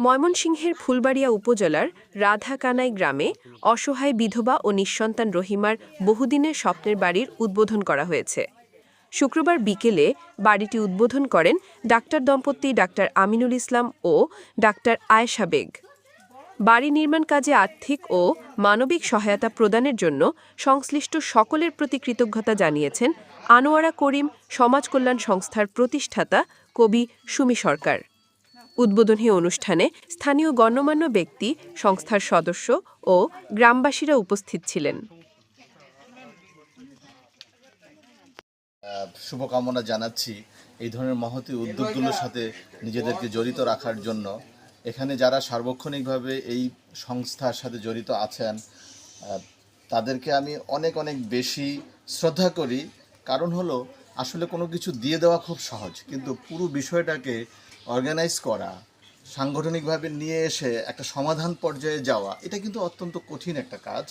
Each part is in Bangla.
ময়মনসিংহের ফুলবাড়িয়া উপজেলার রাধাকানাই গ্রামে অসহায় বিধবা ও নিঃসন্তান রহিমার বহুদিনের স্বপ্নের বাড়ির উদ্বোধন করা হয়েছে। শুক্রবার বিকেলে বাড়িটি উদ্বোধন করেন ডাক্তার দম্পতি ডাক্তার আমিনুল ইসলাম ও ডাক্তার আয়েশা বেগ। বাড়ি নির্মাণ কাজে আর্থিক ও মানবিক সহায়তা প্রদানের জন্য সংশ্লিষ্ট সকলের প্রতি কৃতজ্ঞতা জানিয়েছেন আনোয়ারা করিম সমাজ কল্যাণ সংস্থার প্রতিষ্ঠাতা কবি সুমি সরকার। উদ্বোধনী অনুষ্ঠানে স্থানীয় গণ্যমান্য ব্যক্তি, সংস্থার সদস্য ও গ্রামবাসীরা উপস্থিত ছিলেন। শুভকামনা জানাচ্ছি এই ধরনের মহতি উদ্যোগগুলোর সাথে নিজেদেরকে জড়িত রাখার জন্য। এখানে যারা সার্বক্ষণিকভাবে এই সংস্থার সাথে জড়িত আছেন তাদেরকে আমি অনেক অনেক বেশি শ্রদ্ধা করি। কারণ হলো, আসলে কোনো কিছু দিয়ে দেওয়া খুব সহজ, কিন্তু পুরো বিষয়টাকে অর্গানাইজ করা, সাংগঠনিকভাবে নিয়ে এসে একটা সমাধান পর্যায়ে যাওয়া, এটা কিন্তু অত্যন্ত কঠিন একটা কাজ।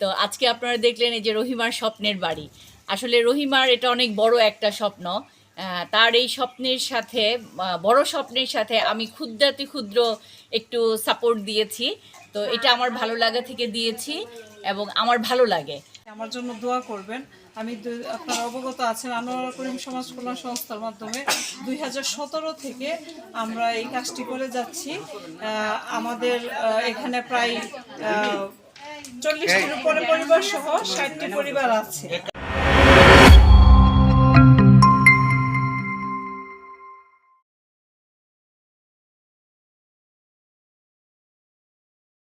তো আজকে আপনারা দেখলেন এই যে রহিমার স্বপ্নের বাড়ি। আসলে রহিমার এটা অনেক বড় একটা স্বপ্ন। তার এই স্বপ্নের সাথে বড় স্বপ্নের সাথে আমি ক্ষুদ্রাতি ক্ষুদ্র একটু সাপোর্ট দিয়েছি। তো এটা আমার ভালো লাগা থেকে দিয়েছি এবং আমার ভালো লাগে। আমার জন্য দোয়া করবেন। আমি আপনার অবগত আছেন, আনোয়ার করিম সমাজ কল্যাণ সংস্থার মাধ্যমে দুই হাজার সতেরো থেকে আমরা এই কাজটি করে যাচ্ছি। আমাদের এখানে প্রায় চল্লিশটির উপরে পরিবার সহ ষাটটি পরিবার আছে।